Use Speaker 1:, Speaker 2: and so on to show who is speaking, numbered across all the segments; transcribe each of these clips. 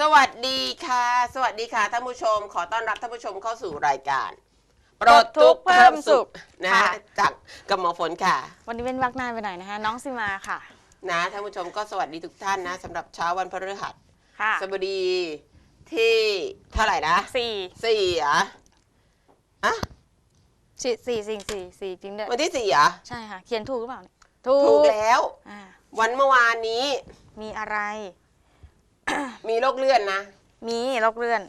Speaker 1: สวัสดีค่ะ
Speaker 2: สวัสดีค่ะ สวัสดีค่ะท่านผู้ชม ขอต้อนรับท่านผู้ชมเข้าสู่รายการปลดทุกข์เพิ่มสุขนะ
Speaker 1: ค่ะ
Speaker 2: จากกับหมอฝนค่ะ
Speaker 1: วันนี้เป็นวักนานไปหน่อยนะคะ น้องซิมาค่ะ
Speaker 2: นะท่านผู้ชมก็สวัสดีทุกท่านนะสำหรับเช้าวันพฤหัส
Speaker 1: ค่ะ
Speaker 2: สบดีที่เท่าไหร่นะ
Speaker 1: สี่
Speaker 2: สี่เหรออะ
Speaker 1: สี่สี่สี่สี่สี่จริงด้วย
Speaker 2: วันที่สี่เหรอ
Speaker 1: ใช่ค่ะ เขียนถูกหรือเปล่าเนี่ย
Speaker 2: ถูกแล้ว
Speaker 1: อ่า
Speaker 2: วันเมื่อวานนี้
Speaker 1: มีอะไร
Speaker 2: มีโรคเลื่อนนะ
Speaker 1: มีโรคเลื่อน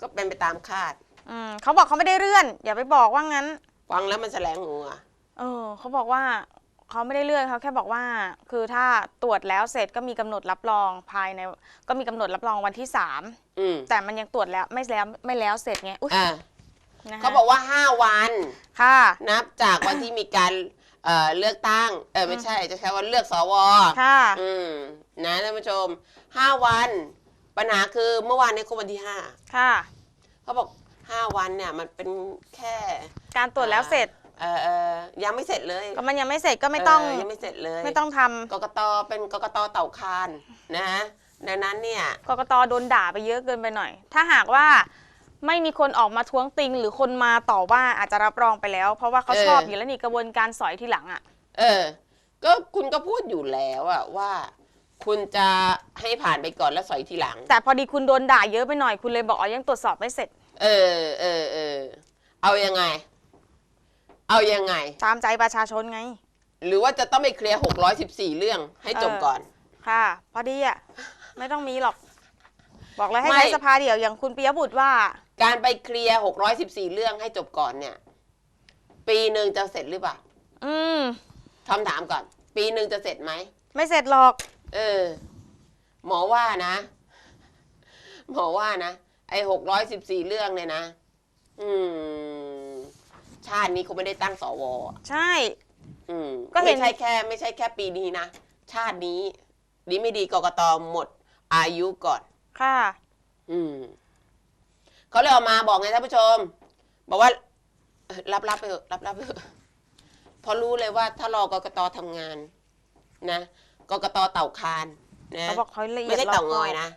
Speaker 2: ก็เป็นไปตามคาด
Speaker 1: อืมเขาบอกเขาไม่ได้เลื่อน อย่าไปบอกว่างั้น
Speaker 2: ฟังแล้วมันแสลงหูอะ
Speaker 1: เออเขาบอกว่าเขาไม่ได้เลื่อนเขาแค่บอกว่า คือถ้าตรวจแล้วเสร็จก็มีกำหนดรับรองภายใน ก็มีกำหนดรับรองวันที่สาม
Speaker 2: อืม
Speaker 1: แต่มันยังตรวจแล้วไม่แล้วไม่แล้วเสร็จไงอุ้ย
Speaker 2: อ่า
Speaker 1: นะคะ
Speaker 2: เขาบอกว่าห้าวัน
Speaker 1: ค่ะ
Speaker 2: นับจากวันที่มีการเอ่อเลือกตั้ง เออไม่ใช่จะใช้ว่าเลือกสว
Speaker 1: ค่ะ
Speaker 2: อืมนะท่านผู้ชมห้าวัน ปัญหาคือเมื่อวานในครบวันที่ห้า
Speaker 1: ค่ะ
Speaker 2: เขาบอกห้าวันเนี่ยมันเป็นแค่
Speaker 1: การตรวจแล้วเสร็จ
Speaker 2: เออเออยังไม่เสร็จเลย
Speaker 1: ก็มันยังไม่เสร็จก็ไม่ต้อง
Speaker 2: เยังไม่เสร็จเลย
Speaker 1: ไม่ต้องทำ
Speaker 2: กกตเป็นกกตเต่าคานนะดังนั้นเนี่ย
Speaker 1: กกตโดนด่าไปเยอะเกินไปหน่อย ถ้าหากว่าไม่มีคนออกมาท้วงติง หรือคนมาต่อว่าอาจจะรับรองไปแล้ว เพราะว่าเขาชอบอยู่แล้วนี่กระบวนการสอยทีหลังอะ
Speaker 2: เออ ก็คุณก็พูดอยู่แล้วอะว่า คุณจะให้ผ่านไปก่อนแล้วสอยทีหลัง
Speaker 1: แต่พอดีคุณโดนด่าเยอะไปหน่อยคุณเลยบอกอ๋อยังตรวจสอบไม่เสร็จ
Speaker 2: เออเออเออเอายังไง เอายังไง
Speaker 1: ตามใจประชาชนไง
Speaker 2: หรือว่าจะต้องไปเคลียร์614 เรื่องให้จบ
Speaker 1: เออ
Speaker 2: ก่อน
Speaker 1: ค่ะ พอดีอะ ไม่ต้องมีหรอก บอกเลยให้
Speaker 2: ไม่
Speaker 1: ใช้สภาเดี่ยวอย่างคุณปิยบุตรว่า
Speaker 2: การไปเคลียร์614 เรื่องให้จบก่อนเนี่ย ปีหนึ่งจะเสร็จหรือเปล่า
Speaker 1: อืม
Speaker 2: คำถามก่อน ปีหนึ่งจะเสร็จไหม
Speaker 1: ไม่เสร็จหรอก
Speaker 2: เออ หมอว่านะ หมอว่านะ ไอ้614เรื่องเนี่ยนะ อืม ชาตินี้เขาไม่ได้ตั้งสวอะ
Speaker 1: ใช่
Speaker 2: อืม
Speaker 1: ก็เห็น
Speaker 2: ไม่ใช่แค่ ไม่ใช่แค่ปีนี้นะ ชาตินี้ ดีไม่ดีกกตหมด อายุก่อน
Speaker 1: ค่ะ
Speaker 2: อืมเขาเลยออกมาบอกไงท่านผู้ชม บอกว่าเอ่อรับรับไปเถอะรับรับไปเถอะเพราะรู้เลยว่าถ้ารอกกตทำงาน นะ กกตเต่าคานนะ
Speaker 1: เขาบอกเขาละเอีย
Speaker 2: ไม่
Speaker 1: ด
Speaker 2: ใช่
Speaker 1: รอ
Speaker 2: เต่า
Speaker 1: บ
Speaker 2: ง
Speaker 1: คอ
Speaker 2: อย
Speaker 1: บ
Speaker 2: นะ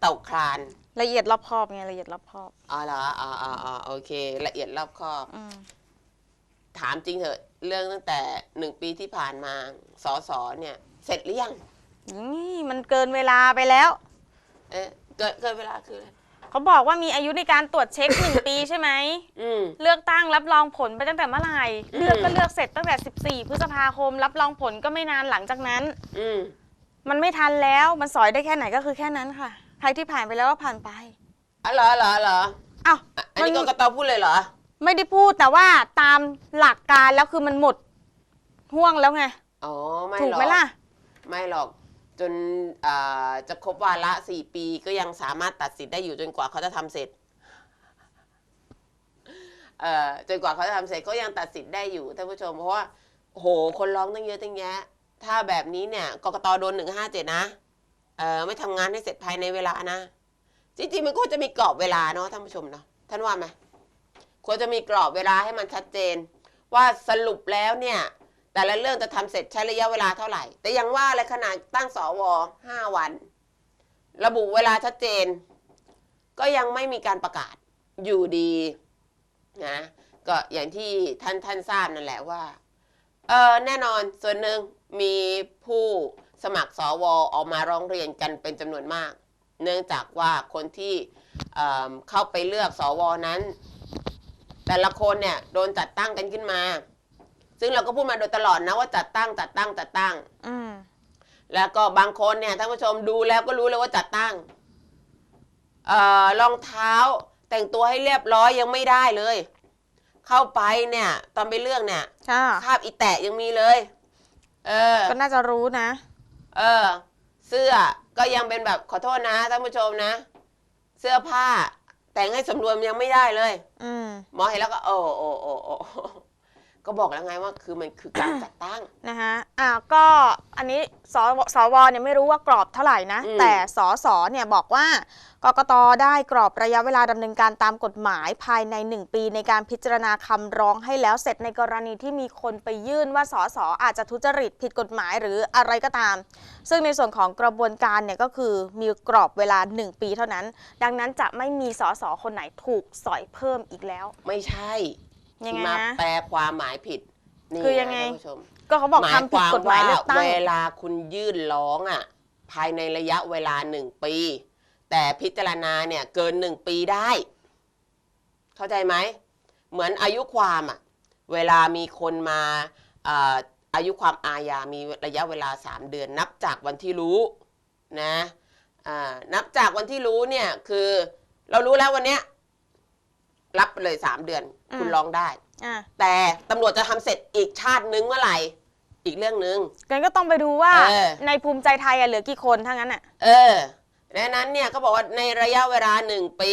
Speaker 2: เต่าคลาน
Speaker 1: ละเอียดรอบคอบไงละเอียดรอบคอบ
Speaker 2: อ๋อเหรออ๋ออ๋ออ๋อโอเค ละเอียดรอบคอบ
Speaker 1: อืม
Speaker 2: ถามจริงเถอะ เรื่องตั้งแต่หนึ่งปีที่ผ่านมาสอสอเนี่ย เสร็จหรือยัง
Speaker 1: นี่มันเกินเวลาไปแล้ว
Speaker 2: เอ๊ะเกินเกินเวลาคืออะไร
Speaker 1: เขาบอกว่ามีอายุในการตรวจเช็คหนึ่งปีใช่ไหม
Speaker 2: อืม
Speaker 1: เลือกตั้งรับรองผลไปตั้งแต่เมื่อไหร่
Speaker 2: อืม
Speaker 1: เลือกก็เลือกเสร็จตั้งแต่ 14 พฤษภาคม รับรองผลก็ไม่นานหลังจากนั้น
Speaker 2: อืม
Speaker 1: มันไม่ทันแล้ว มันสอยได้แค่ไหนก็คือแค่นั้นค่ะ ใครที่ผ่านไปแล้วก็ผ่านไป
Speaker 2: อ๋อเหรอเหรอเหรอ
Speaker 1: อ้าว
Speaker 2: อะอันนี้
Speaker 1: มั
Speaker 2: ก
Speaker 1: น
Speaker 2: กตพูดเลยเหรอ
Speaker 1: ไม่ได้พูดแต่ว่าตามหลักการแล้วคือมันหมดห่วงแล้วไง
Speaker 2: อ๋อ ไม่
Speaker 1: ถูก
Speaker 2: หรอก
Speaker 1: ไหมล่ะ
Speaker 2: ไม่หรอก จนอ่าจะครบวาระสี่ปีก็ยังสามารถตัดสิทธิ์ได้อยู่จนกว่าเขาจะทำเสร็จเอ่อจนกว่าเขาจะทำเสร็จก็ยังตัดสิทธิ์ได้อยู่ท่านผู้ชม เพราะว่าโหคนร้องตั้งเยอะตั้งแยะ ถ้าแบบนี้เนี่ยกกตโดนหนึ่งห้าเจ็ดนะเอ่อไม่ทำงานให้เสร็จภายในเวลานะ จริงๆมันก็จะมีกรอบเวลาเนาะท่านผู้ชมเนาะท่านว่าไหมควรจะมีกรอบเวลาให้มันชัดเจน ว่าสรุปแล้วเนี่ย แต่ละเรื่องจะทำเสร็จใช้ระยะเวลาเท่าไหร่ แต่ยังว่าเลยขนาดตั้งสวห้าวัน ระบุเวลาชัดเจน ก็ยังไม่มีการประกาศอยู่ดีนะก็อย่างที่ท่านท่านทราบนั่นแหละว่าเออแน่นอนส่วนหนึ่งมีผู้สมัครสวออกมาร้องเรียนกันเป็นจำนวนมาก เนื่องจากว่าคนที่เอ่อเข้าไปเลือกสวนั้น แต่ละคนเนี่ยโดนจัดตั้งกันขึ้นมา ซึ่งเราก็พูดมาโดยตลอดนะว่าจัดตั้งจัดตั้งจัดตั้ง
Speaker 1: อืม
Speaker 2: แล้วก็บางคนเนี่ยท่านผู้ชมดูแล้วก็รู้เลยว่าจัดตั้งเอ่อรองเท้าแต่งตัวให้เรียบร้อยยังไม่ได้เลย เข้าไปเนี่ย ตอนไปเลือกเนี่ย
Speaker 1: ค่ะ
Speaker 2: คาบอีแตะยังมีเลย เออ
Speaker 1: ก็น่าจะรู้นะ
Speaker 2: เออ เสื้อก็ยังเป็นแบบขอโทษนะท่านผู้ชมนะ เสื้อผ้าแต่งให้สำรวมยังไม่ได้เลย
Speaker 1: อืม
Speaker 2: หมอเห็นแล้วก็ โอ้โอ้โอ้โอ้ ก็บอกแล้วไงว่าคือมันคือการจัดตั้ง
Speaker 1: นะคะอ่าก็อันนี้สสวเนี่ยไม่รู้ว่ากรอบเท่าไหร่นะ
Speaker 2: อืม
Speaker 1: แต่สสเนี่ยบอกว่ากกตได้กรอบระยะเวลาดำเนินการตามกฎหมายภายใน 1 ปีในการพิจารณาคำร้องให้แล้วเสร็จในกรณีที่มีคนไปยื่นว่าสสอาจจะทุจริตผิดกฎหมายหรืออะไรก็ตาม ซึ่งในส่วนของกระบวนการเนี่ยก็คือมีกรอบเวลา 1 ปีเท่านั้น ดังนั้นจะไม่มีสสคนไหนถูกสอยเพิ่มอีกแล้ว
Speaker 2: ไม่ใช่
Speaker 1: ยังไง
Speaker 2: มา
Speaker 1: นะ
Speaker 2: แปลความหมายผิดนี่
Speaker 1: คือยังไง
Speaker 2: นะท่านผู้ชม
Speaker 1: ก็เขาบอก
Speaker 2: หมาย
Speaker 1: ทำ
Speaker 2: ค
Speaker 1: ผิด
Speaker 2: วาม
Speaker 1: กฎหมาย
Speaker 2: ว่า
Speaker 1: เลือกตั้ง
Speaker 2: เวลาคุณยื่นร้องอะภายในระยะเวลาหนึ่งปี แต่พิจารณาเนี่ยเกินหนึ่งปีได้ เข้าใจไหม เหมือนอายุความอะเวลามีคนมาอ่าอายุความอาญามีระยะเวลา 3 เดือน นับจากวันที่รู้นะอ่านับจากวันที่รู้เนี่ยคือเรารู้แล้ววันเนี้ย รับไปเลย3เดือนคุณ
Speaker 1: อืม
Speaker 2: ร้องได้
Speaker 1: อะ
Speaker 2: แต่ตำรวจจะทำเสร็จอีกชาตินึงเมื่อไหร่อีกเรื่องหนึ่ง
Speaker 1: งั้นก็ต้องไปดูว่า
Speaker 2: เออ
Speaker 1: ในภูมิใจไทยอะเหลือกี่คนทั้งนั้นอะ
Speaker 2: เออดังนั้นเนี่ยก็บอกว่าในระยะเวลาหนึ่งปี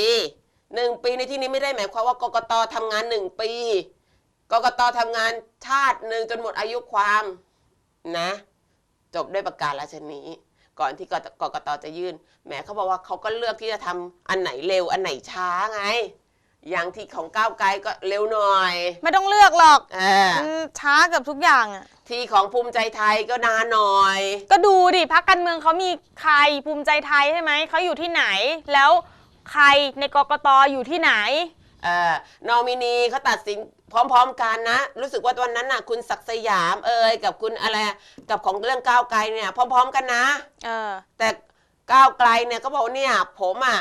Speaker 2: หนึ่งปีในที่นี้ไม่ได้หมายความว่ากกตทำงานหนึ่งปีกกตทำงานชาติหนึ่งจนหมดอายุความนะ จบด้วยประกาศราชนีก่อนที่กกกตจะยื่นแหมเขาบอกว่าเขาก็เลือกที่จะทำอันไหนเร็วอันไหนช้าไง อย่างที่ของก้าวไกลก็เร็วหน่อย
Speaker 1: ไม่ต้องเลือกหรอก
Speaker 2: เออ
Speaker 1: มันช้าเกับทุกอย่างอะ
Speaker 2: ที่ของภูมิใจไทยก็นานหน่อย
Speaker 1: ก็ดูดิพักการเมืองเขามีใครภูมิใจไทยใช่ไหม เขาอยู่ที่ไหน แล้วใครในกกตอยู่ที่ไหน
Speaker 2: เอ่อนอมินีเขาตัดสินพร้อมๆกันนะ รู้สึกว่าวันนั้นน่ะ คุณศักดิ์สยามเอ่ยกับคุณอะไรกับของเรื่องก้าวไกลเนี่ย พร้อม ๆ กันนะ
Speaker 1: เออ
Speaker 2: แต่ก้าวไกลเนี่ยก็บอกว่าเนี่ย ผมอะ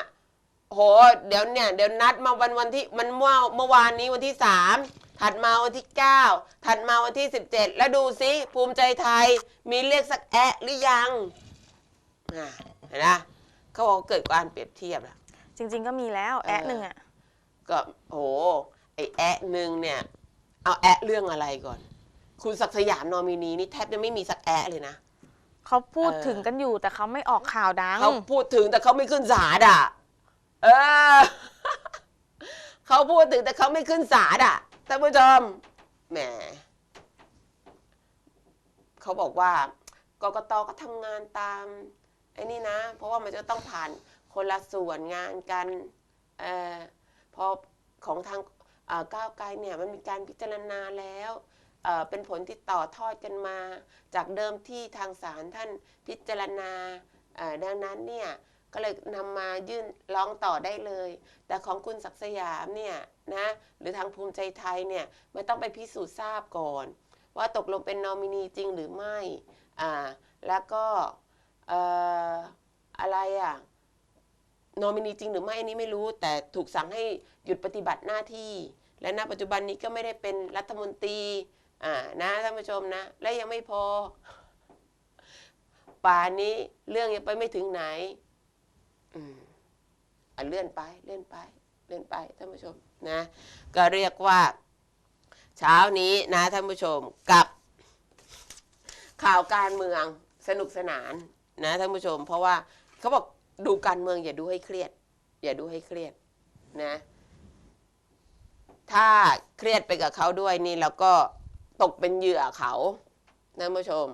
Speaker 2: โห เดี๋ยวเนี่ย เดี๋ยวนัดมาวันวันที่มันเมื่อเมื่อวานนี้วันที่สามถัดมาวันที่เก้าถัดมาวันที่สิบเจ็ดแล้วดูซิภูมิใจไทย มีเรียกสักแอะหรือยังอะเห็นนะเขาบอกเกิดการเปรียบเทียบแล้ว
Speaker 1: จริง ๆ ก็มีแล้วแอะหนึ่งอะ
Speaker 2: ก็โหไอแอะหนึ่งเนี่ย เอาแอะเรื่องอะไรก่อน คุณศักดิ์สยามนอมินีนี่แทบจะไม่มีสักแอะเลยนะ
Speaker 1: เขาพูด
Speaker 2: เออ
Speaker 1: ถึงกันอยู่แต่เขาไม่ออกข่าวดัง
Speaker 2: เขาพูดถึงแต่เขาไม่ขึ้นศาลอะ เออ เขาพูดถึงแต่เขาไม่ขึ้นศาลอะท่านผู้ชมแหมเขาบอกว่ากกตก็ทำงานตามไอ้นี่นะ เพราะว่ามันจะต้องผ่านคนละส่วนงานกันเออพอของทางก้าวไกลเนี่ยมันมีการพิจารณาแล้วเป็นผลที่ต่อทอดกันมา จากเดิมที่ทางศาลท่านพิจารณาดังนั้นเนี่ย ก็เลยนำมายื่นร้องต่อได้เลย แต่ของคุณศักสยามเนี่ยนะหรือทางภูมิใจไทยเนี่ยมันต้องไปพิสูจน์ทราบก่อน ว่าตกลงเป็นนอมินีจริงหรือไม่อ่าแล้วก็เอ่ออะไรอะนอมินีจริงหรือไม่อันนี้ไม่รู้ แต่ถูกสั่งให้หยุดปฏิบัติหน้าที่ และณปัจจุบันนี้ก็ไม่ได้เป็นรัฐมนตรีอ่านะท่านผู้ชมนะ และยังไม่พอ ป่านนี้เรื่องยังไปไม่ถึงไหน อืมอะเลื่อนไปเลื่อนไปเลื่อนไปท่านผู้ชมนะ ก็เรียกว่า เช้านี้นะท่านผู้ชมกับ ข่าวการเมืองสนุกสนานนะท่านผู้ชม เพราะว่าเขาบอกดูการเมืองอย่าดูให้เครียด อย่าดูให้เครียดนะ ถ้าเครียดไปกับเขาด้วยนี่เราก็ตกเป็นเหยื่อเขาท่านผู้ชม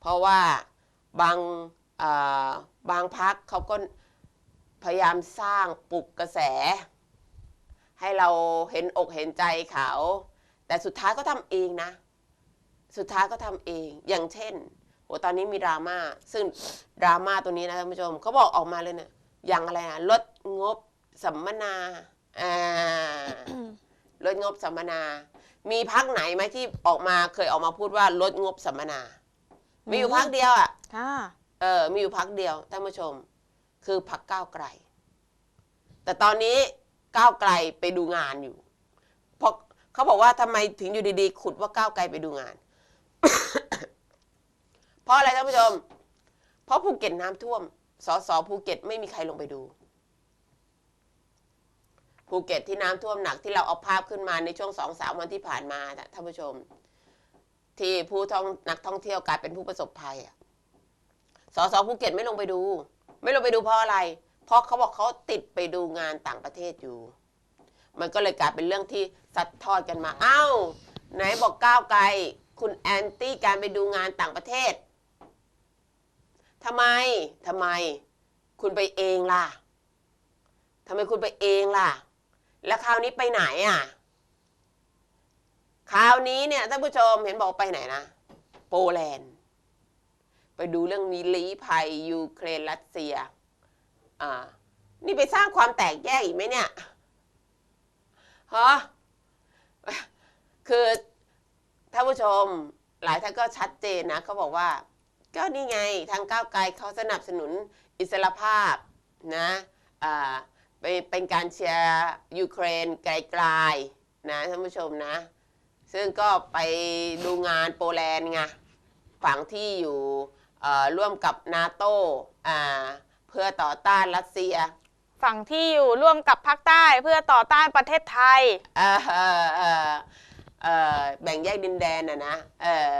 Speaker 2: เพราะว่าบางอ่าบางพักเขาก็ พยายามสร้างปลุกกระแส ให้เราเห็นอกเห็นใจเขา แต่สุดท้ายก็ทำเองนะ สุดท้ายก็ทำเอง อย่างเช่นโหตอนนี้มีดราม่า ซึ่งดราม่าตัวนี้นะท่านผู้ชมเขาบอกออกมาเลยเนะี่ย อย่างอะไรนะลดงบสัมมนาอ่าลดงบสัมมนา มีพักไหนไหมที่ออกมาเคยออกมาพูดว่าลดงบสัมมนา มีอยู่พักเดียวอะ
Speaker 1: ค่ะ
Speaker 2: เออ มีอยู่พักเดียวท่านผู้ชม คือพักก้าวไกล แต่ตอนนี้ก้าวไกลไปดูงานอยู่เพราะเขาบอกว่าทำไมถึงอยู่ดีๆ ขุดว่าก้าวไกลไปดูงาน เพราะอะไรท่านผู้ชม เพราะภูเก็ตน้ำท่วม สสภูเก็ตไม่มีใครลงไปดู ภูเก็ตที่น้ำท่วมหนักที่เราเอาภาพขึ้นมาในช่วงสองสามวันที่ผ่านมาท่านผู้ชม ที่ผู้ท่องนักท่องเที่ยวกลายเป็นผู้ประสบภัยอะสสภูเก็ตไม่ลงไปดู ไม่ลงไปดูเพราะอะไร เพราะเขาบอกเขาติดไปดูงานต่างประเทศอยู่ มันก็เลยกลายเป็นเรื่องที่ซัดทอดกันมาอ้าวไหนบอกก้าวไกล คุณแอนตี้การไปดูงานต่างประเทศทำไมทำไม คุณไปเองล่ะทำไมคุณไปเองล่ะ แล้วคราวนี้ไปไหนอะ คราวนี้เนี่ยท่านผู้ชมเห็นบอกไปไหนนะ โปแลนด์ ไปดูเรื่องมีลี้ภัยยูเครนรัสเซีย อ่า นี่ไปสร้างความแตกแยกอีกไหมเนี่ยฮะคือท่านผู้ชมหลายท่านก็ชัดเจนนะเขาบอกว่า ก็นี่ไงทางก้าวไกลเขาสนับสนุนอิสรภาพนะอ่าเป็นการเชียร์ยูเครนไกลๆนะท่านผู้ชมนะ ซึ่งก็ไปดูงานโปแลนด์ไงฝั่งที่อยู่ ร่วมกับนาโตอ่าเพื่อต่อต้านรัสเซีย
Speaker 1: ฝั่งที่อยู่ร่วมกับภาคใต้เพื่อต่อต้านประเทศไทย
Speaker 2: เอ่อเอ่อเอ่อเอ่อแบ่งแยกดินแดนนะนะเออ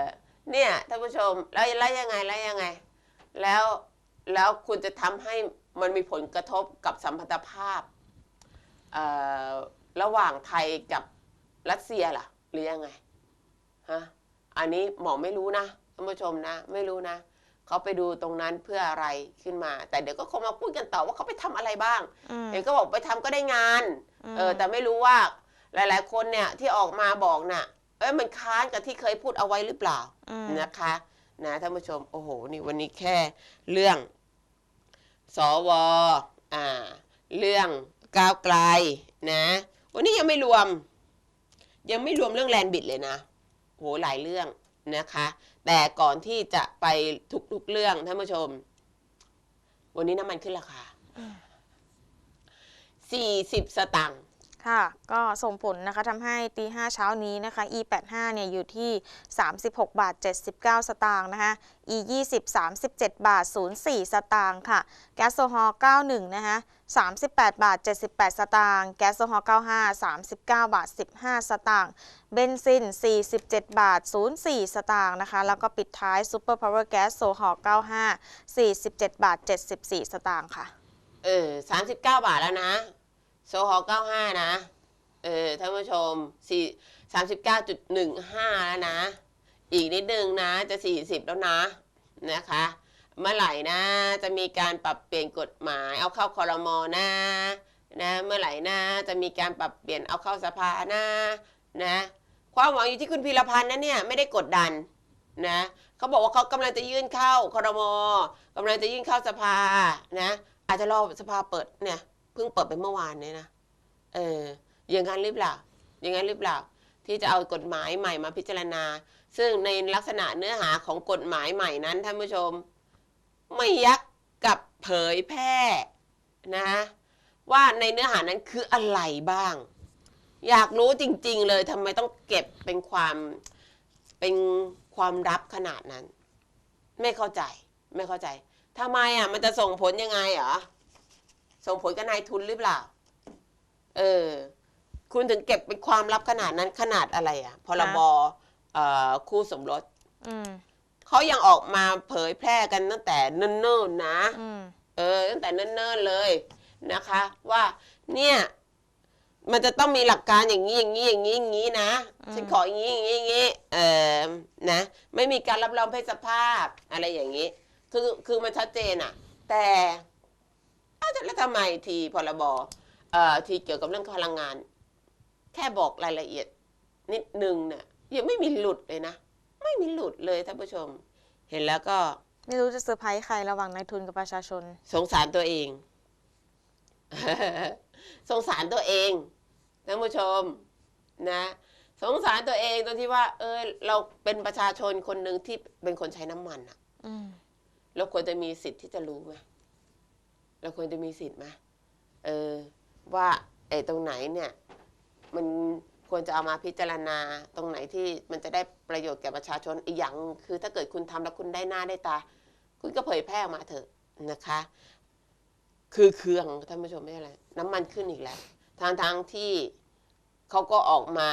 Speaker 2: เนี่ยท่านผู้ชมแล้วแล้วยังไงแล้วยังไง แล้วแล้วคุณจะทำให้มันมีผลกระทบกับสัมพันธภาพเอ่อระหว่างไทยกับรัสเซียล่ะ หรือยังไงฮะอันนี้หมอไม่รู้นะท่านผู้ชมนะ ไม่รู้นะ เขาไปดูตรงนั้นเพื่ออะไรขึ้นมา แต่เดี๋ยวก็คงมาพูดกันต่อว่าเขาไปทำอะไรบ้าง
Speaker 1: อืม
Speaker 2: เห็นก็บอกไปทำก็ได้งาน
Speaker 1: ม
Speaker 2: เออแต่ไม่รู้ว่าหลาย ๆ คนเนี่ยที่ออกมาบอกน่ะ เอ้ยมันค้านกับที่เคยพูดเอาไว้หรือเปล่า
Speaker 1: อืม
Speaker 2: นะคะนะท่านผู้ชมโอ้โหนี่วันนี้แค่เรื่องสวอ่า เรื่องก้าวไกลนะ วันนี้ยังไม่รวม ยังไม่รวมเรื่องแลนด์บิดเลยนะโหหลายเรื่องนะคะ แต่ก่อนที่จะไปทุกๆเรื่องท่านผู้ชม วันนี้น้ำมันขึ้นราคา 40 สตางค์
Speaker 1: ค่ะ ก็ส่งผลนะคะทำให้ตีห้าเช้านี้นะคะ e 8 5 เนี่ยอยู่ที่ 36 บาท 79 สตางค์นะคะ e 20 37 บาท 04 สตางค์ค่ะ แก๊สโซฮอล์91 นะคะ 38 บาท 78 สตางค์ แก๊สโซฮอล์95 39 บาท 15 สตางค์ เบนซิน 47 บาท 04 สตางค์นะคะ แล้วก็ปิดท้ายซูเปอร์พาวเวอร์แก๊สโซฮอล์95 47 บาท 74 สตางค์ค่ะ
Speaker 2: เออสามสิบเก้าบาทแล้วนะ โซฮอเก้าห้านะ เออ ท่านผู้ชมสี่สามสิบเก้าจุดหนึ่งห้าแล้วนะ อีกนิดนึงนะ จะสี่สิบแล้วนะ นะคะ เมื่อไหร่นะ จะมีการปรับเปลี่ยนกฎหมายเอาเข้าคอรมอนะนะ เมื่อไหร่นะจะมีการปรับเปลี่ยนเอาเข้าสภานะนะ ความหวังอยู่ที่คุณพีรพันธ์นะเนี่ยไม่ได้กดดันนะเขาบอกว่าเขากำลังจะยื่นเข้าคอรมอกำลังจะยื่นเข้าสภานะอาจจะรอสภาเปิดเนี่ยเพิ่งเปิดไปเมื่อวานเนี่ยนะเอออย่างนั้นหรือเปล่าอย่างนั้นหรือเปล่าที่จะเอากฎหมายใหม่มาพิจารณา ซึ่งในลักษณะเนื้อหาของกฎหมายใหม่นั้นท่านผู้ชม ไม่ยักกับเผยแพร่นะว่าในเนื้อหานั้นคืออะไรบ้าง อยากรู้จริง ๆ เลยทำไมต้องเก็บเป็นความเป็นความลับขนาดนั้น ไม่เข้าใจไม่เข้าใจทำไมอะมันจะส่งผลยังไงเหรอส่งผลกับนายทุนหรือเปล่า เออ คุณถึงเก็บเป็นความลับขนาดนั้นขนาดอะไรอะพรบเอ่อคู่สมรส
Speaker 1: อืม
Speaker 2: เขายังออกมาเผยแพร่กันตั้งแต่เนิ่นๆนะ
Speaker 1: อืม
Speaker 2: เออตั้งแต่เนิ่นๆเลยนะคะ ว่าเนี่ยมันจะต้องมีหลักการอย่างนี้อย่างนี้อย่างนี้อย่างนี้นะ
Speaker 1: อืม
Speaker 2: ฉันขออย่างนี้อย่างนี้อย่างนี้เออนะไม่มีการรับรองเพศสภาพอะไรอย่างนี้ คือคือมันชัดเจนอะแต่อ้าวแล้วทำไมทีพรบเอ่อที่เกี่ยวกับเรื่องพลังงาน แค่บอกรายละเอียด นิดนึงเนี่ยยังไม่มีหลุดเลยนะไม่มีหลุดเลยท่านผู้ชม เห็นแล้วก็
Speaker 1: ไม่รู้จะเซอร์ไพรส์ใครระหว่างนายทุนกับประชาชน
Speaker 2: สงสารตัวเอง สงสารตัวเองท่านผู้ชมนะสงสารตัวเองตรงที่ว่า เออ เราเป็นประชาชนคนหนึ่งที่เป็นคนใช้น้ำมันอะ
Speaker 1: อืม
Speaker 2: เราควรจะมีสิทธิ์ที่จะรู้ไหมเราควรจะมีสิทธิ์ไหมเออ ว่าไอ้ตรงไหนเนี่ย มัน ควรจะเอามาพิจารณาตรงไหนที่มันจะได้ประโยชน์แก่ประชาชนอีกอย่าง คือถ้าเกิดคุณทำแล้วคุณได้หน้าได้ตา คุณก็เผยแพร่ออกมาเถอะนะคะ คือเครื่องท่านผู้ชมไม่อะไรน้ำมันขึ้นอีกแล้วทางทางที่เขาก็ออกมา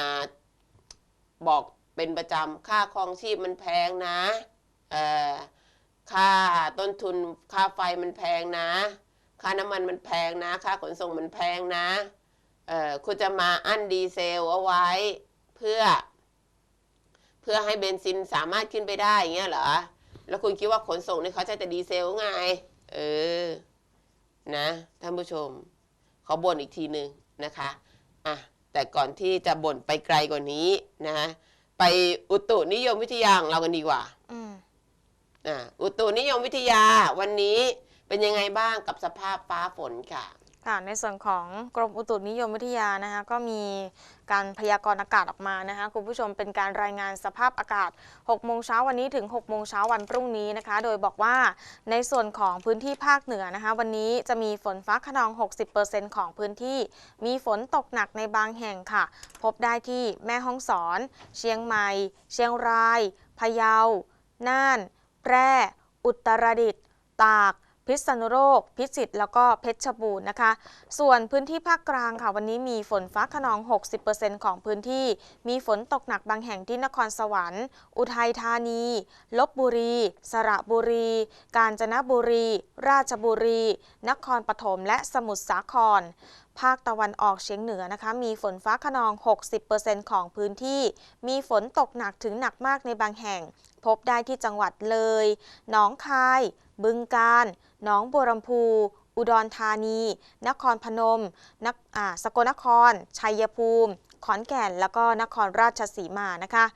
Speaker 2: บอกเป็นประจำค่าครองชีพมันแพงนะค่าต้นทุนค่าไฟมันแพงนะ ค่าน้ำมันมันแพงนะ ค่าขนส่งมันแพงนะ คุณจะมาอั้นดีเซลเอาไว้เพื่อ เพื่อให้เบนซินสามารถขึ้นไปได้อย่างเงี้ยเหรอ แล้วคุณคิดว่าขนส่งเนี่ยเขาใช้แต่ดีเซลไง เออ นะท่านผู้ชมเขาบ่นอีกทีหนึ่งนะคะอะแต่ก่อนที่จะบ่นไปไกลกว่านี้นะไปอุตุนิยมวิทยาของเรากันดีกว่า
Speaker 1: อืม
Speaker 2: อะอุตุนิยมวิทยาวันนี้เป็นยังไงบ้างกับสภาพฟ้าฝนค่ะ
Speaker 1: ค่ะในส่วนของกรมอุตุนิยมวิทยานะคะก็มีการพยากรณ์อากาศออกมานะคะคุณผู้ชมเป็นการรายงานสภาพอากาศ 6 โมงเช้าวันนี้ถึง 6 โมงเช้าวันพรุ่งนี้นะคะ โดยบอกว่าในส่วนของพื้นที่ภาคเหนือนะคะ วันนี้จะมีฝนฟ้าขนอง 60%ของพื้นที่ มีฝนตกหนักในบางแห่งค่ะ พบได้ที่แม่ฮ่องสอน เชียงใหม่ เชียงราย พะเยา น่าน แพร่ อุตรดิตถ์ ตาก พิษณุโลก พิจิตรแล้วก็เพชรบูรณ์นะคะ ส่วนพื้นที่ภาคกลางค่ะ วันนี้มีฝนฟ้าขนอง 60%ของพื้นที่ มีฝนตกหนักบางแห่งที่นครสวรรค์ อุทัยธานี ลบบุรี สระบุรี กาญจนบุรี ราชบุรี นครปฐมและสมุทรสาครภาคตะวันออกเฉียงเหนือนะคะ มีฝนฟ้าขนอง 60%ของพื้นที่ มีฝนตกหนักถึงหนักมากในบางแห่ง พบได้ที่จังหวัดเลย หนองคาย บึงกาฬหนองบัวลำพู อุดรธานี นครพนมนคอ่าสกลนคร ชัยภูมิ ขอนแก่น แล้วก็นครราชสีมานะคะ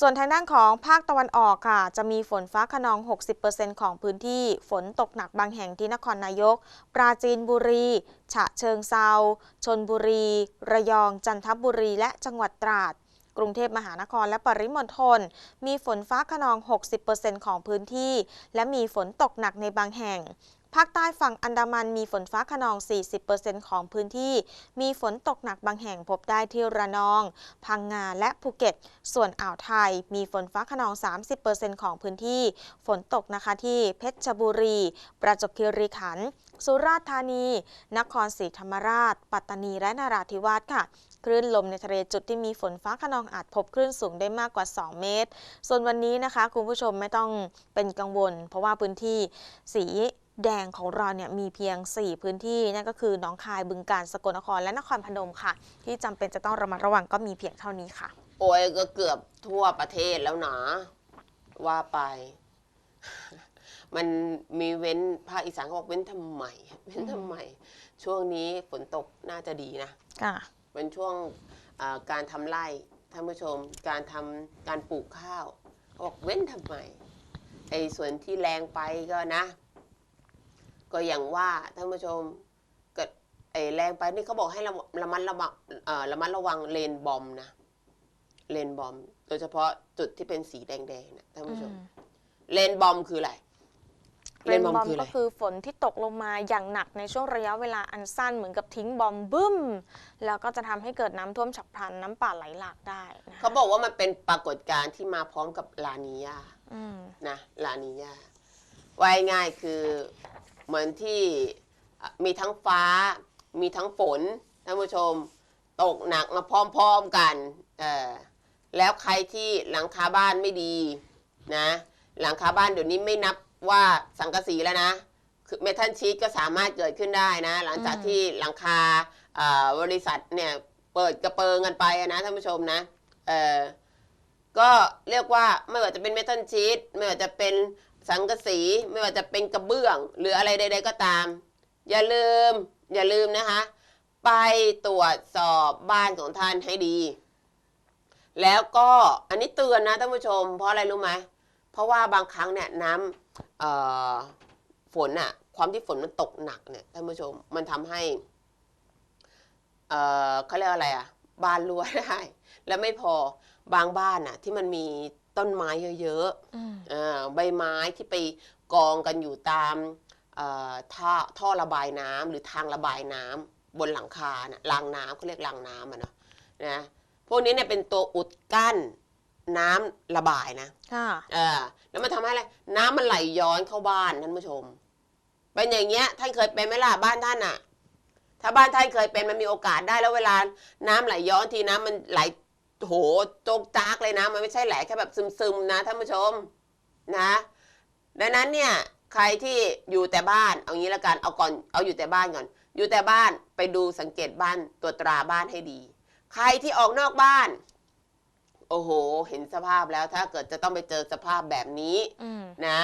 Speaker 1: ส่วนทางด้านของภาคตะวันออกค่ะ จะมีฝนฟ้าขนอง 60%ของพื้นที่ ฝนตกหนักบางแห่งที่นครนายก ปราจีนบุรี ฉะเชิงเซาชนบุรี ระยอง จันทบุรี และจังหวัดตราด กรุงเทพมหานครและปริมณฑลมีฝนฟ้าขนอง 60%ของพื้นที่ และมีฝนตกหนักในบางแห่งภาคใต้ฝั่งอันดามันมีฝนฟ้าขนอง 40%ของพื้นที่ มีฝนตกหนักบางแห่งพบได้ที่ระนอง พังงาและภูเก็ต ส่วนอ่าวไทย มีฝนฟ้าขนอง 30%ของพื้นที่ ฝนตกนะคะที่เพชรบุรี ประจวบคีรีขันธ์ สุราษฎร์ธานี นครศรีธรรมราช ปัตตานี และนราธิวาสค่ะ คลื่นลมในทะเลจุดที่มีฝนฟ้าขนองอาจพบคลื่นสูงได้มากกว่า 2 เมตร ส่วนวันนี้นะคะ คุณผู้ชมไม่ต้องเป็นกังวล เพราะว่าพื้นที่สีแดงของเราเนี่ยมีเพียง 4 พื้นที่นั่นก็คือหนองคายบึงกาฬสกลนครและนครพนมค่ะ ที่จำเป็นจะต้องระมัดระวังก็มีเพียงเท่านี้ค่ะ
Speaker 2: โอ้ยก็เกือบทั่วประเทศแล้วนะว่าไป มันมีเว้นภาคอีสานเขาบอกเว้นทำไมเว้นทำไม ช่วงนี้ฝนตกน่าจะดีนะ
Speaker 1: ค่ะ
Speaker 2: เป็นช่วงเอ่อการทำไร่ท่านผู้ชม การทำการปลูกข้าวเขาบอกเว้นทำไมไอ้ส่วนที่แรงไปก็นะ ก็อย่างว่าท่านผู้ชมเกิดไอ้แรงไปนี่เขาบอกให้ระระมัดระวังเอ่อระมัดระวังเลนบอมนะเลนบอม โดยเฉพาะจุดที่เป็นสีแดงๆนะท่านผู้ชมเลนบอมคืออะไร
Speaker 1: เรนบอม
Speaker 2: คืออะไร
Speaker 1: ก็คือฝนที่ตกลงมาอย่างหนักในช่วงระยะเวลาอันสั้นเหมือนกับทิ้งบอมบึ้ม แล้วก็จะทำให้เกิดน้ำท่วมฉับพลันน้ำป่าไหลหลากได้นะคะ
Speaker 2: เขาบอกว่ามันเป็นปรากฏการณ์ที่มาพร้อมกับลานียา
Speaker 1: อืม
Speaker 2: นะลานียาว่ายง่ายคือเหมือนที่อะมีทั้งฟ้า มีทั้งฝนท่านผู้ชมตกหนักมาพร้อมๆกันเออแล้วใครที่หลังคาบ้านไม่ดีนะ หลังคาบ้านเดี๋ยวนี้ไม่นับ ว่าสังกะสีแล้วนะคือเมทัลชีตก็สามารถเกิดขึ้นได้นะ หลังจาก
Speaker 1: อืม
Speaker 2: ที่หลังคาเอ่อบริษัทเนี่ยเปิดกระเปิงกันไปอะนะท่านผู้ชมนะเออก็เรียกว่าไม่ว่าจะเป็นเมทัลชีตไม่ว่าจะเป็นสังกะสี ไม่ว่าจะเป็นกระเบื้อง หรืออะไรใด ๆ ก็ตาม อย่าลืม อย่าลืมนะคะ ไปตรวจสอบบ้านของท่านให้ดี แล้วก็อันนี้เตือนนะท่านผู้ชม เพราะอะไรรู้ไหมเพราะว่าบางครั้งเนี่ยน้ำเอ่อ ฝนอะความที่ฝนมันตกหนักเนี่ยท่านผู้ชมมันทำให้เอ่อเขาเรียกอะไรอะบ้านรั่วได้ แล้วไม่พอบางบ้านอะที่มันมีต้นไม้เยอะ
Speaker 1: อืม
Speaker 2: ๆเอ่อใบไม้ที่ไปกองกันอยู่ตามเอ่อท่อท่อระบายน้ำหรือทางระบายน้ำบนหลังคานะรางน้ำเขาเรียกรางน้ำอะเนาะนะพวกนี้เนี่ยเป็นตัวอุดกั้นน้ำระบายนะ
Speaker 1: ค่ะ
Speaker 2: เออ แล้วมันทำให้อะไรน้ำมันไหลย้อนเข้าบ้านท่านผู้ชม เป็นอย่างเงี้ยท่านเคยเป็นไหมล่ะบ้านท่านอะถ้าบ้านท่านเคยเป็นมันมีโอกาสได้แล้วเวลาน้ำไหลย้อนทีน้ำมันไหลโหโจกจาก เลยนะ มันไม่ใช่ไหลแค่แบบซึมๆนะท่านผู้ชมนะ ดังนั้นเนี่ยใครที่อยู่แต่บ้านเอางี้ละกันเอาก่อนเอาอยู่แต่บ้านก่อน อยู่แต่บ้านไปดูสังเกตบ้านตัวตราบ้านให้ดี ใครที่ออกนอกบ้าน โอ้โห เห็นสภาพแล้วถ้าเกิดจะต้องไปเจอสภาพแบบนี้
Speaker 1: อืม
Speaker 2: นะ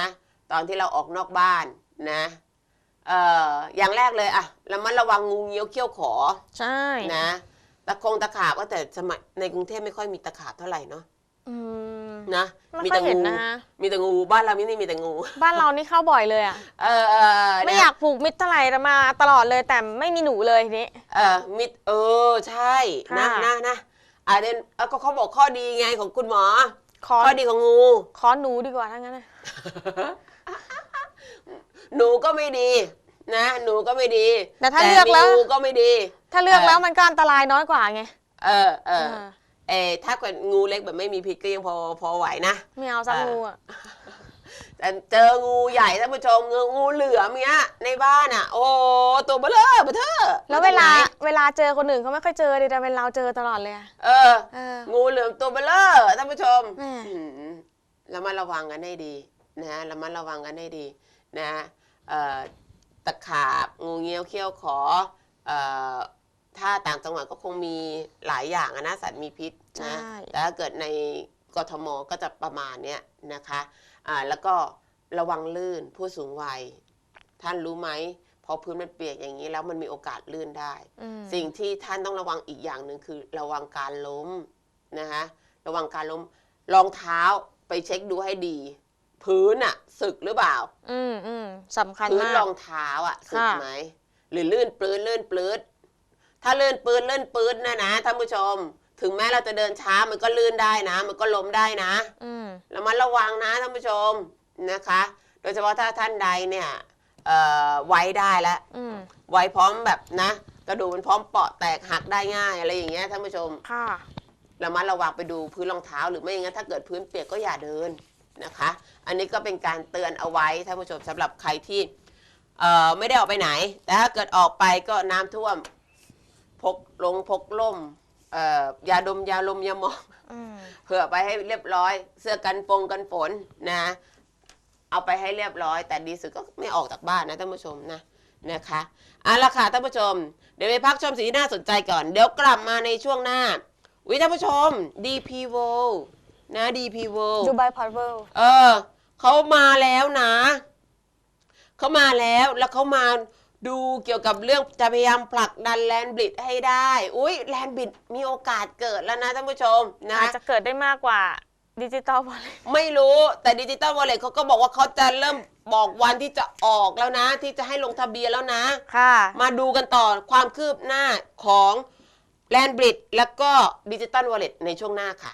Speaker 2: ตอนที่เราออกนอกบ้านนะเอ่ออย่างแรกเลยอะระมัดระวังงูเงี้ยวเขี้ยวขอ
Speaker 1: ใช่
Speaker 2: นะตะคงตะขาบก็แต่สมัยในกรุงเทพไม่ค่อยมีตะขาบเท่าไหร่เนาะ
Speaker 1: อืม
Speaker 2: นะ
Speaker 1: ไม่ค่อยเห็น
Speaker 2: งู
Speaker 1: นะ
Speaker 2: มีแต่งูบ้านเรานี่มีแต่งู
Speaker 1: บ้านเรานี่เข้าบ่อยเลยอะ
Speaker 2: เออเออ
Speaker 1: ไม่
Speaker 2: นะ
Speaker 1: อยากผูกมิตรเท่าไหร่แต่มาตลอดเลยแต่ไม่มีหนูเลยทีนี้
Speaker 2: เออมิดเออใช่นะ
Speaker 1: ค่ะ
Speaker 2: นะนะ อ่าเดนเอ้าก็เขาบอกข้อดีไงของคุณหมอ
Speaker 1: ขอ
Speaker 2: ข้อดีของงู
Speaker 1: ขอหนูดีกว่าทั้งนั้นนะ
Speaker 2: หนูก็ไม่ดี นะ หนูก็ไม่ดี
Speaker 1: แต่ถ้าเลือกแล้ว
Speaker 2: มีงูก็ไม่ดี
Speaker 1: ถ้าเลือก
Speaker 2: เออ
Speaker 1: แล้วมันก็อันตรายน้อยกว่าไง
Speaker 2: เออเออ
Speaker 1: เออ
Speaker 2: เออถ้าเกิดงูเล็กแบบไม่มีพิษก็ยังพอพอไหวนะ
Speaker 1: ไม่เอาสัก
Speaker 2: เออ
Speaker 1: งูอะ
Speaker 2: แต่เจองูใหญ่ท่านผู้ชมงูงูเหลือมเงี้ย ในบ้านอะ โอ้ตัวเบลอเบลเทอ
Speaker 1: แล้วเวลา
Speaker 2: มาจากไหน
Speaker 1: เวลาเจอคนอื่นเขาไม่ค่อยเจอดิแต่เป็นเราเจอตลอดเลยอะ
Speaker 2: เออ
Speaker 1: เออ
Speaker 2: งูเหลือมตัวเบลอท่านผู้ชม
Speaker 1: แม่
Speaker 2: อืมระมัดระวังกันให้ดีนะระมัดระวังกันให้ดีนะเอ่อตะขาบงูเงี้ยวเขี้ยวขอเอ่อถ้าต่างจังหวัดก็คงมีหลายอย่างอะนะสัตว์มีพิษนะ
Speaker 1: ใช่
Speaker 2: แต่ถ้าเกิดใน กทมก็จะประมาณเนี้ยนะคะอ่าแล้วก็ระวังลื่นผู้สูงวัย ท่านรู้ไหมพอพื้นมันเปียกอย่างนี้แล้วมันมีโอกาสลื่นได้
Speaker 1: อืม
Speaker 2: สิ่งที่ท่านต้องระวังอีกอย่างหนึ่งคือระวังการล้มนะคะระวังการล้มรองเท้าไปเช็คดูให้ดี พื้นอะสึกหรือเปล่า
Speaker 1: อืมอืมสำคัญ
Speaker 2: พื้น
Speaker 1: มาก
Speaker 2: รองเท้าอะสึก
Speaker 1: ค่ะ
Speaker 2: ไหมหรือลื่นปลื้นลื่นปลื้ดถ้าลื่นปลื้นลื่นปลื้ดนะนะท่านผู้ชม ถึงแม้เราจะเดินช้ามันก็ลื่นได้นะ มันก็ล้มได้นะ
Speaker 1: อืม
Speaker 2: ระมัดระวังนะท่านผู้ชมนะคะ โดยเฉพาะถ้าท่านใดเนี่ยเอ่อไว้ได้แล้ว
Speaker 1: อืม
Speaker 2: ไว้พร้อมแบบนะ กระดูกมันพร้อมเปาะแตกหักได้ง่ายอะไรอย่างเงี้ยท่านผู้ชม
Speaker 1: ค่ะ
Speaker 2: ระมัดระวังไปดูพื้นรองเท้า หรือไม่อย่างนั้นถ้าเกิดพื้นเปียกก็อย่าเดินนะคะ อันนี้ก็เป็นการเตือนเอาไว้ท่านผู้ชมสำหรับใครที่เอ่อไม่ได้ออกไปไหน แต่ถ้าเกิดออกไปก็น้ำท่วมพกลงพกล่ม เอ่อยาดมยาลมยาหมอง
Speaker 1: อืม
Speaker 2: เผื่อไปให้เรียบร้อย เสื้อกันฟงกันฝนนะ เอาไปให้เรียบร้อย แต่ดีสุดก็ไม่ออกจากบ้านนะท่านผู้ชมนะนะคะเอาละค่ะท่านผู้ชม เดี๋ยวไปพักชมสิ่งที่น่าสนใจก่อน เดี๋ยวกลับมาในช่วงหน้าวิท่านผู้ชม DP World นะ DP World
Speaker 1: ดูไบพอร์เวล
Speaker 2: เออเขามาแล้วนะ เขามาแล้วแล้วเขามา ดูเกี่ยวกับเรื่องจะพยายามผลักดันแลนบริดให้ได้ อุ้ยแลนบริดมีโอกาสเกิดแล้วนะท่านผู้ชมนะ
Speaker 1: อาจจะเกิดได้มากกว่าดิจิตอลวอลเล็ต
Speaker 2: ไม่รู้แต่ดิจิตอลวอลเล็ตเขาก็บอกว่าเขาจะเริ่มบอกวันที่จะออกแล้วนะ ที่จะให้ลงทะเบียนแล้วนะ
Speaker 1: ค่ะ
Speaker 2: มาดูกันต่อความคืบหน้าของแลนบริดแล้วก็ดิจิตอลวอลเล็ตในช่วงหน้าค่ะ